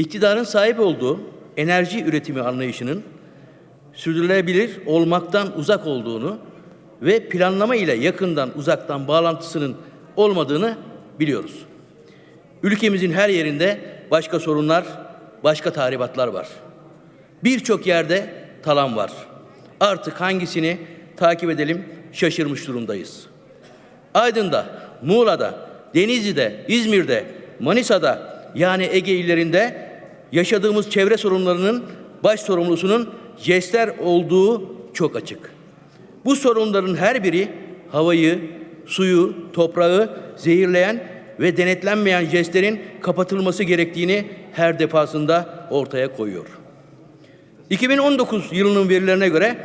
iktidarın sahip olduğu enerji üretimi anlayışının sürdürülebilir olmaktan uzak olduğunu ve planlama ile yakından uzaktan bağlantısının olmadığını biliyoruz. Ülkemizin her yerinde başka sorunlar, başka tahribatlar var. Birçok yerde talan var. Artık hangisini takip edelim şaşırmış durumdayız. Aydın'da, Muğla'da, Denizli'de, İzmir'de, Manisa'da yani Ege illerinde yaşadığımız çevre sorunlarının baş sorumlusunun jestler olduğu çok açık. Bu sorunların her biri havayı, suyu, toprağı zehirleyen ve denetlenmeyen jestlerin kapatılması gerektiğini her defasında ortaya koyuyor. 2019 yılının verilerine göre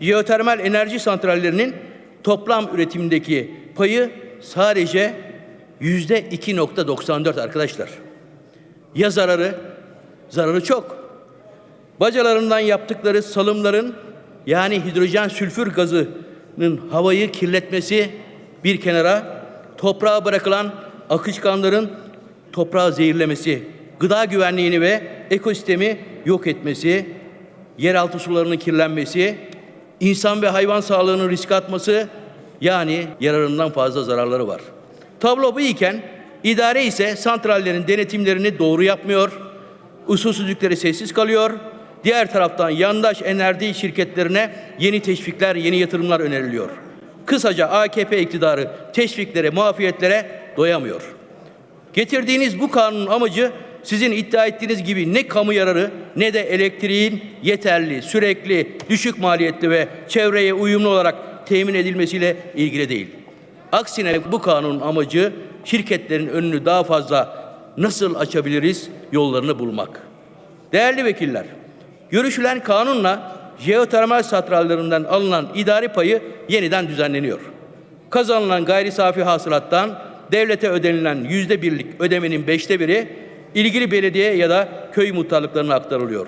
jeotermal enerji santrallerinin toplam üretimdeki payı sadece yüzde 2.94 arkadaşlar. Ya zararı? Zararı çok. Bacalarından yaptıkları salımların yani hidrojen sülfür gazının havayı kirletmesi bir kenara, toprağa bırakılan akışkanların toprağı zehirlemesi, gıda güvenliğini ve ekosistemi yok etmesi, yeraltı sularının kirlenmesi, insan ve hayvan sağlığının riske atması yani yararından fazla zararları var. Tablo bu iken idare ise santrallerin denetimlerini doğru yapmıyor, usulsüzlükleri sessiz kalıyor. Diğer taraftan yandaş enerji şirketlerine yeni teşvikler, yeni yatırımlar öneriliyor. Kısaca AKP iktidarı teşviklere, muafiyetlere doyamıyor. Getirdiğiniz bu kanunun amacı sizin iddia ettiğiniz gibi ne kamu yararı ne de elektriğin yeterli, sürekli, düşük maliyetli ve çevreye uyumlu olarak temin edilmesiyle ilgili değil. Aksine bu kanunun amacı şirketlerin önünü daha fazla nasıl açabiliriz yollarını bulmak. Değerli vekiller, görüşülen kanunla jeotermal santrallerinden alınan idari payı yeniden düzenleniyor. Kazanılan gayri safi hasılattan devlete ödenilen yüzde birlik ödemenin beşte biri ilgili belediye ya da köy muhtarlıklarına aktarılıyor.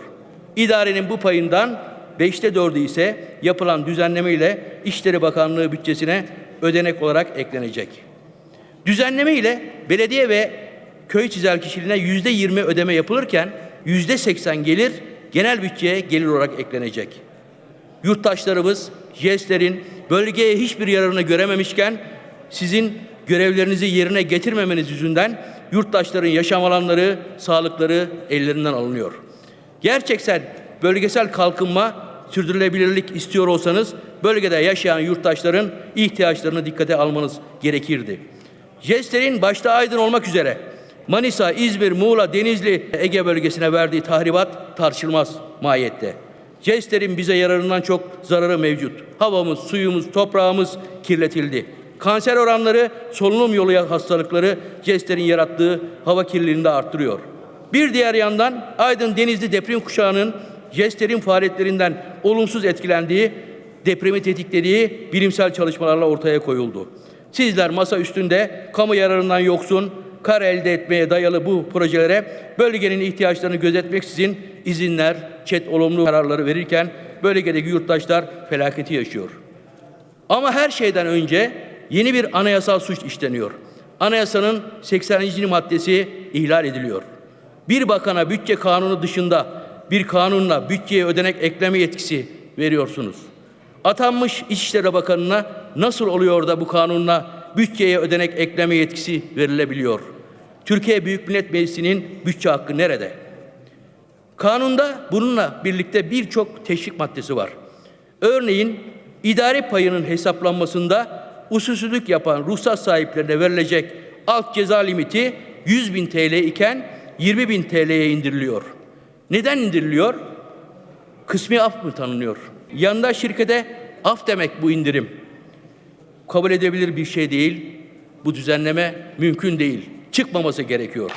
İdarenin bu payından beşte dördü ise yapılan düzenleme ile İşleri Bakanlığı bütçesine ödenek olarak eklenecek. Düzenleme ile belediye ve köy çizel kişiliğine yüzde yirmi ödeme yapılırken yüzde seksen gelir genel bütçeye gelir olarak eklenecek. Yurttaşlarımız jestlerin bölgeye hiçbir yararını görememişken sizin görevlerinizi yerine getirmemeniz yüzünden yurttaşların yaşam alanları, sağlıkları ellerinden alınıyor. Gerçekten bölgesel kalkınma, sürdürülebilirlik istiyor olsanız bölgede yaşayan yurttaşların ihtiyaçlarını dikkate almanız gerekirdi. Jestlerin başta Aydın olmak üzere Manisa, İzmir, Muğla, Denizli, Ege bölgesine verdiği tahribat tartışılmaz mahiyette. Jestlerin bize yararından çok zararı mevcut. Havamız, suyumuz, toprağımız kirletildi. Kanser oranları, solunum yolu hastalıkları jestlerin yarattığı hava kirliliğini de arttırıyor. Bir diğer yandan Aydın Denizli deprem kuşağının jestlerin faaliyetlerinden olumsuz etkilendiği, depremi tetiklediği bilimsel çalışmalarla ortaya koyuldu. Sizler masa üstünde kamu yararından yoksun, kar elde etmeye dayalı bu projelere bölgenin ihtiyaçlarını gözetmeksizin izinler, çet olumlu kararları verirken bölgedeki yurttaşlar felaketi yaşıyor. Ama her şeyden önce yeni bir anayasal suç işleniyor. Anayasanın 80. maddesi ihlal ediliyor. Bir bakana bütçe kanunu dışında bir kanunla bütçeye ödenek ekleme yetkisi veriyorsunuz. Atanmış İçişleri Bakanı'na nasıl oluyor da bu kanunla bütçeye ödenek ekleme yetkisi verilebiliyor? Türkiye Büyük Millet Meclisi'nin bütçe hakkı nerede? Kanunda bununla birlikte birçok teşvik maddesi var. Örneğin idari payının hesaplanmasında usulsüzlük yapan ruhsat sahiplerine verilecek alt ceza limiti 100 bin TL iken 20 bin TL'ye indiriliyor. Neden indiriliyor? Kısmi af mı tanınıyor? Yandaş şirkete af demek bu indirim. Kabul edebilir bir şey değil. Bu düzenleme mümkün değil. Çıkmaması gerekiyor.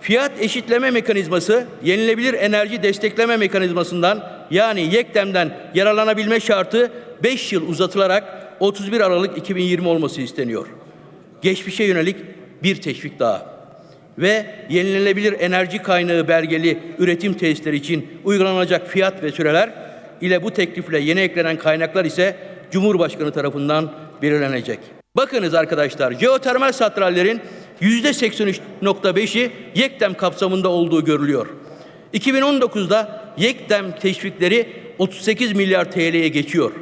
Fiyat eşitleme mekanizması yenilebilir enerji destekleme mekanizmasından yani YEKDEM'den yararlanabilme şartı 5 yıl uzatılarak 31 Aralık 2020 olması isteniyor. Geçmişe yönelik bir teşvik daha ve yenilenebilir enerji kaynağı belgeli üretim tesisleri için uygulanacak fiyat ve süreler ile bu teklifle yeni eklenen kaynaklar ise Cumhurbaşkanı tarafından belirlenecek. Bakınız arkadaşlar, jeotermal santrallerin yüzde 83.5'i YEKDEM kapsamında olduğu görülüyor. 2019'da YEKDEM teşvikleri 38 milyar TL'ye geçiyor.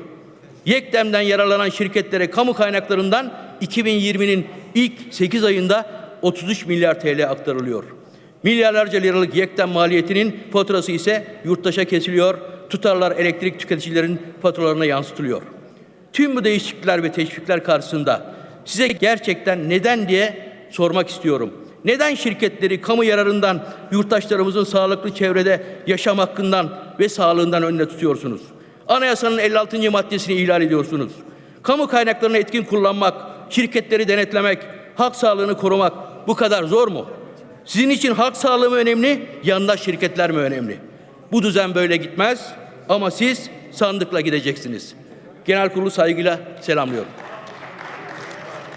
YEKDEM'den yararlanan şirketlere kamu kaynaklarından 2020'nin ilk 8 ayında 33 milyar TL aktarılıyor. Milyarlarca liralık YEKDEM maliyetinin faturası ise yurttaşa kesiliyor, tutarlar elektrik tüketicilerin faturalarına yansıtılıyor. Tüm bu değişiklikler ve teşvikler karşısında size gerçekten neden diye sormak istiyorum. Neden şirketleri kamu yararından, yurttaşlarımızın sağlıklı çevrede yaşam hakkından ve sağlığından önüne tutuyorsunuz? Anayasanın 56. maddesini ihlal ediyorsunuz. Kamu kaynaklarını etkin kullanmak, şirketleri denetlemek, halk sağlığını korumak bu kadar zor mu? Sizin için halk sağlığı mı önemli, yandaş şirketler mi önemli? Bu düzen böyle gitmez ama siz sandıkla gideceksiniz. Genel kurulu saygıyla selamlıyorum.